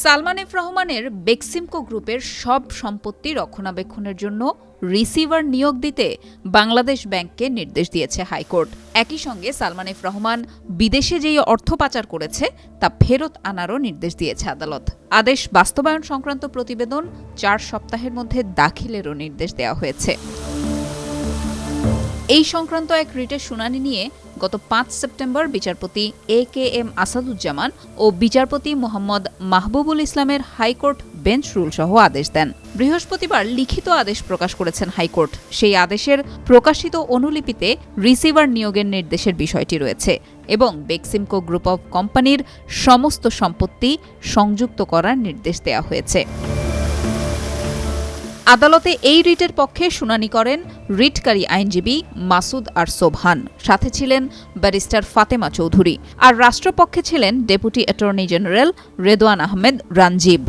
Salman F রহমানের বেক্সিমকো গ্রুপের সব সম্পত্তি রক্ষণাবেক্ষণের জন্য রিসিভার নিয়োগ দিতে বাংলাদেশ ব্যাংককে নির্দেশ দিয়েছে হাইকোর্ট। একই সঙ্গে সালমান এফ রহমান বিদেশে যেই অর্থ পাচার করেছে, তা ফেরত আনারও নির্দেশ দিয়েছে আদালত। আদেশ বাস্তবায়ন সংক্রান্ত প্রতিবেদন চার সপ্তাহের মধ্যে দাখিলেরও নির্দেশ দেওয়া হয়েছে। এই সংক্রান্ত এক রিটের শুনানি নিয়ে গত পাঁচ সেপ্টেম্বর বিচারপতি এ কে এম আসাদুজ্জামান ও বিচারপতি মোহাম্মদ মাহবুবুল ইসলামের হাইকোর্ট বেঞ্চ রুল সহ আদেশ দেন। বৃহস্পতিবার লিখিত আদেশ প্রকাশ করেছেন হাইকোর্ট। সেই আদেশের প্রকাশিত অনুলিপিতে রিসিভার নিয়োগের নির্দেশের বিষয়টি রয়েছে এবং বেক্সিমকো গ্রুপ অব কোম্পানির সমস্ত সম্পত্তি সংযুক্ত করার নির্দেশ দেওয়া হয়েছে। আদালতে এই রিটের পক্ষে শুনানি করেন রিটকারী আইনজীবী মাসুদ আর সোবহান। সাথে ছিলেন ব্যারিস্টার ফাতেমা চৌধুরী। আর রাষ্ট্রপক্ষে ছিলেন deputy attorney general Redwan Ahmed Ranjib.